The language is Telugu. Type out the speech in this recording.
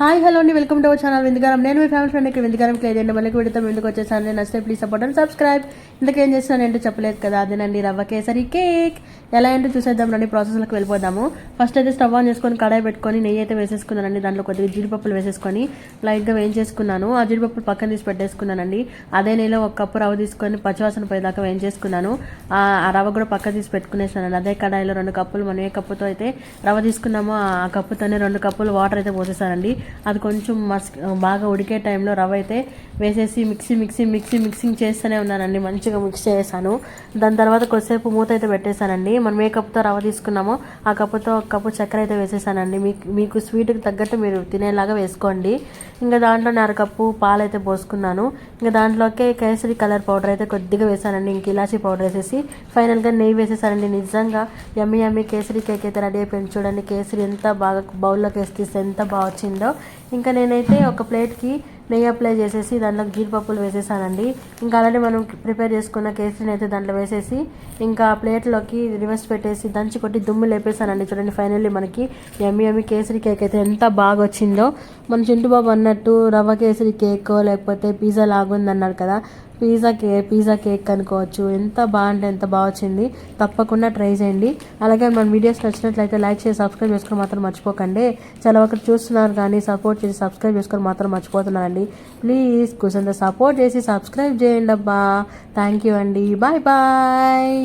హాయ్ హలో అండి. Welcome to our channel. విందుగారం నేను మీ ఫ్యామిలీ ఫ్రెండ్ ఇక్కడ విందుగారం క్లియర్ చేయండి. మళ్ళీ విడతాం ఎందుకు వచ్చేసాను నేను నచ్చితే ప్లీజ్ సపోర్ట్ అండ్ సబ్స్క్రైబ్ ఇంతకేం చేస్తాను ఏంటో చెప్పలేదు కదా. అదేనండి రవ్వ కేసరి కేక్. ఎలా ఏంటో చూసేద్దాం రండి ప్రాసెస్లోకి వెళ్ళిపోదాము. ఫస్ట్ అయితే స్టవ్ ఆన్ చేసుకొని కడాయి పెట్టుకొని నెయ్యి అయితే వేసేసుకున్నానండి. దాంట్లో కొద్దిగా జీడిపప్పులు వేసేసుకొని లైట్గా వేయించేసుకున్నాను. ఆ జీడిపప్పులు పక్కన తీసి పెట్టేసుకున్నానండి. అదే నెలలో ఒక కప్పు రవ్వ తీసుకొని పచ్చివాసన పోయేదాకా వేయించేసుకున్నాను. ఆ రవ్వ కూడా పక్క తీసి పెట్టుకునేసానండి. అదే కడాయిలో రెండు కప్పులు మనం ఏ కప్పుతో అయితే రవ్వ తీసుకున్నామో ఆ కప్పుతోనే రెండు కప్పులు వాటర్ అయితే పోసేసానండి. అది కొంచెం మస్ బాగా ఉడికే టైంలో రవ్వ అయితే వేసేసి మిక్సీ మిక్సీ మిక్సీ మిక్సింగ్ చేస్తూనే ఉన్నానండి. మంచిగా మిక్స్ చేసాను దాని తర్వాత కొద్దిసేపు మూత అయితే పెట్టేశానండి. మనం ఏ కప్తో రవ్వ తీసుకున్నామో ఆ కప్పుతో ఒక కప్పు చక్కెర అయితే వేసేసానండి మీకు మీకు స్వీట్కి తగ్గట్టు మీరు తినేలాగా వేసుకోండి. ఇంకా దాంట్లో అర కప్పు పాలు అయితే పోసుకున్నాను. ఇంకా దాంట్లోకే కేసరి కలర్ పౌడర్ అయితే కొద్దిగా వేసానండి ఇంక ఇలాచీ పౌడర్ వేసేసి ఫైనల్గా నెయ్యి వేసేసానండి నిజంగా యమ్మి యమ్మి కేసరి కేక్ అయితే రెడీ అయిపోయింది. చూడండి కేసరి ఎంత బాగా బౌల్లోకి వేసి తీస్తే ఎంత బాగా వచ్చిందో. ఇంకా నేనైతే ఒక ప్లేట్కి నెయ్యి అప్లై చేసేసి దాంట్లో జీడిపప్పులు వేసేసానండి. ఇంకా అలానే మనం ప్రిపేర్ చేసుకున్న కేసరిని అయితే దాంట్లో వేసేసి ఇంకా ప్లేట్లోకి రివర్స్ పెట్టేసి దంచి కొట్టి దుమ్ము లేపేసానండి. చూడండి ఫైనల్లీ మనకి ఎమ్మి ఎమ్మి కేసరి కేక్ అయితే ఎంత బాగా వచ్చిందో మన చింటు బాబు అన్నట్టు రవ్వ కేసరి కేక్ లేకపోతే పిజ్జా లాగుందన్నాడు కదా. పిజ్జా కే పిజ్జా కేక్ అనుకోవచ్చు. ఎంత బాగుంటే ఎంత బాగా వచ్చింది. తప్పకుండా ట్రై చేయండి. అలాగే మన వీడియోస్ నచ్చినట్లయితే లైక్ చేసి సబ్స్క్రైబ్ చేసుకొని మాత్రం మర్చిపోకండి. చాలా ఒకరు చూస్తున్నారు కానీ సపోర్ట్ చేసి సబ్స్క్రైబ్ చేసుకొని మాత్రం మర్చిపోతున్నారండి ప్లీజ్ కొంచెం సపోర్ట్ చేసి సబ్స్క్రైబ్ చేయండి అబ్బా థ్యాంక్ యూ అండి. Bye bye